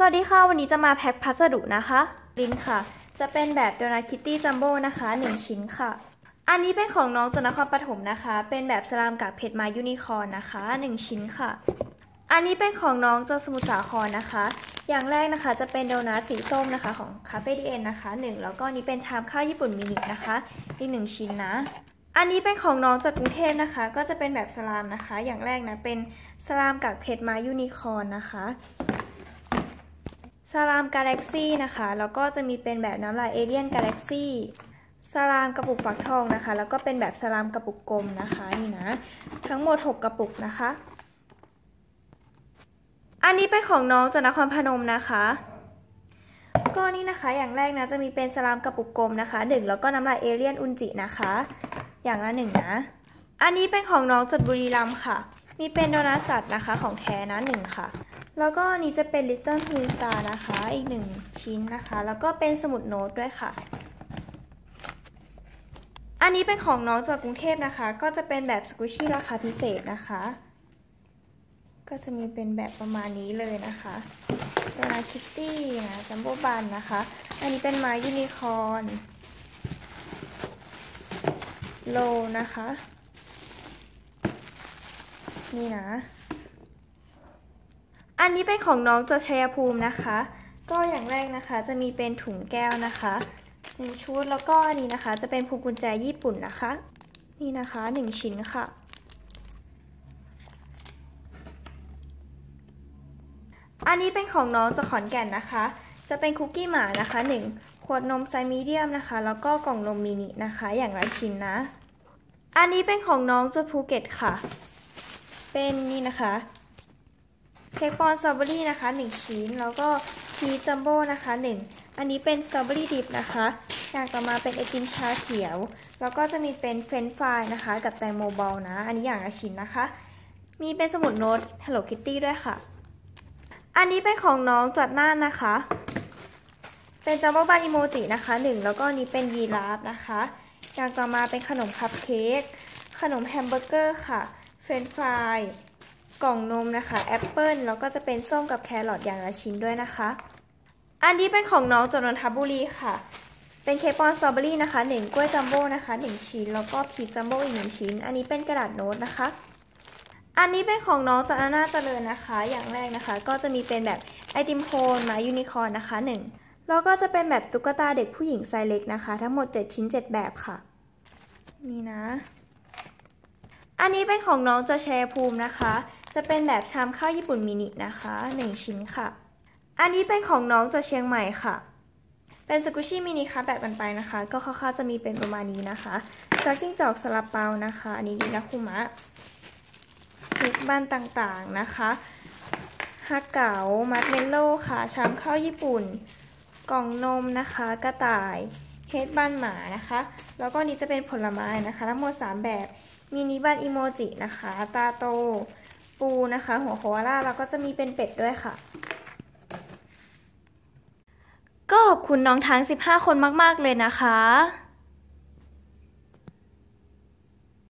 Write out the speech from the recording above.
สวัสดีค่ะ วันนี้จะมาแพ็คพัสดุนะคะ ลินค่ะ จะเป็นแบบโดนัทคิตตี้จัมโบ้นะคะ 1 ชิ้นค่ะ อันนี้เป็นของน้องจากนครปฐมนะคะ เป็นแบบสลามกับเผ็ดมายูนิคอร์นนะคะ 1 ชิ้นค่ะ อันนี้เป็นของน้องจสมุทรสาครนะคะ อย่างแรกนะคะจะเป็นโดนัทสีส้มนะคะของคาเฟ่ดีเอ็นนะคะหนึ่งแล้วก็นี้เป็นชามข้าวญี่ปุ่นมินินะคะอีกหนึ่งชิ้นนะอันนี้เป็นของน้องจากกรุงเทพนะคะ ก็จะเป็นแบบสลามนะคะ อย่างแรกนะเป็นสลามกับเผ็ดมายูนิคอร์นนะคะ สลามกาแล็กซี่นะคะ แล้วก็จะมีเป็นแบบน้ำลายเอเลียนกาแล็กซี่สลามกระปุกฟักทองนะคะ แล้วก็เป็นแบบสลามกระปุกกลมนะคะนี่นะ ทั้งหมด 6 กระปุกนะคะ อันนี้เป็นของน้องจากนครพนมนะคะ ก็นี่นะคะอย่างแรกนะจะมีเป็นสลามกระปุกกลมนะคะหนึ่งแล้วก็น้ำลายเอเลียนอุนจินะคะ อย่างละหนึ่งนะ อันนี้เป็นของน้องจากบุรีรัมย์ค่ะ มีเป็นโดนัทสัตว์นะคะ ของแท้นะหนึ่งค่ะ แล้วก็นี้จะเป็น Little Twin Star นะคะ อีกหนึ่งชิ้นนะคะ แล้วก็เป็นสมุดโน้ตด้วยค่ะ อันนี้เป็นของน้องจากกรุงเทพนะคะ ก็จะเป็นแบบสกูชี่ราคาพิเศษนะคะ ก็จะมีเป็นแบบประมาณนี้เลยนะคะโดนาคิตตี้นะจัมโบ้บันนะคะ อันนี้เป็นไม้ยูนิคอร์นโลนะคะ นี่นะ อันนี้เป็นของน้องจากชัยภูมินะคะ ก็อย่างแรกนะคะจะมีเป็นถุงแก้วนะคะหนึ่งชุดแล้วก็อันนี้นะคะ จะเป็นพวงกุญแจญี่ปุ่นนะคะ นี่นะคะหนึ่งชิ้นค่ะ อันนี้เป็นของน้องจากขอนแก่นนะคะ จะเป็นคุกกี้หมานะคะหนึ่งขวดนมไซมีเดียมนะคะ แล้วก็กล่องนมมินินะคะ อย่างละชิ้นนะ อันนี้เป็นของน้องจากภูเก็ตค่ะ เป็นนี่นะคะ เค้กปอนสตรอเบอรี่นะคะ 1 ชิ้น แล้วก็พีจัมโบ้นะคะ 1 อันนี้เป็นสตรอเบอรี่ดิบนะคะ อย่างต่อมาเป็นไอติมชาเขียว แล้วก็จะมีเป็นเฟรนฟรายนะคะ กับแตงโมบอลนะ อันนี้อย่างละชิ้นนะคะ มีเป็นสมุดโน้ต Hello Kitty ด้วยค่ะ อันนี้เป็นของน้องจวดหน่านะคะ เป็นจัมโบ้บาร์อิโมจินะคะ 1 แล้วก็นี้เป็นยีราฟนะคะ อย่างต่อมาเป็นขนมคัพเค้ก ขนมแฮมเบอร์เกอร์ค่ะ เฟรนฟราย กล่องนมนะคะแอปเปิลแล้วก็จะเป็นส้มกับแครอทอย่างละชิ้นด้วยนะคะ อันนี้เป็นของน้องจนนทบุรีค่ะ เป็นเค้กปอนสตรอเบอรี่นะคะหนึ่งกล้วยจัมโบ้นะคะหนึ่งชิ้น แล้วก็พีจัมโบ้อีกหนึ่งชิ้น อันนี้เป็นกระดาษโน้ตนะคะ อันนี้เป็นของน้องจากอาณาเจริญนะคะ อย่างแรกนะคะ ก็จะมีเป็นแบบไอติมโคนมายูนิคอร์นนะคะหนึ่งแล้วก็จะเป็นแบบตุ๊กตาเด็กผู้หญิงไซส์เล็กนะคะ ทั้งหมด 7 ชิ้น 7 แบบค่ะ นี่นะอันนี้เป็นของน้องจะแชร์ภูมินะคะ จะเป็นแบบชามข้าวญี่ปุ่นมินินะคะ 1 ชิ้นค่ะ อันนี้เป็นของน้องจะเชียงใหม่ค่ะ เป็นสกุชี่มินิคัพแบบกันไปนะคะ ก็คร่าวๆจะมีเป็นประมาณนี้นะคะซักจิ้งจอกสลับเปานะคะ อันนี้ดีนะคุมะพริกบ้านต่างๆนะคะฮักเก๋ามัดเมลโล่ค่ะ ชามข้าวญี่ปุ่น กล่องนมนะคะ กระต่ายเฮดบ้านหมานะคะ แล้วก็นี้จะเป็นผลไม้นะคะ ทั้งหมด 3 แบบมินิบ้านอีโมจินะคะ ตาโต ปูนะคะ หัวโคอาล่าแล้วก็จะมีเป็นเป็ดด้วยค่ะ ก็ขอบคุณน้องทั้ง 15 คนมาก ๆ เลยนะคะ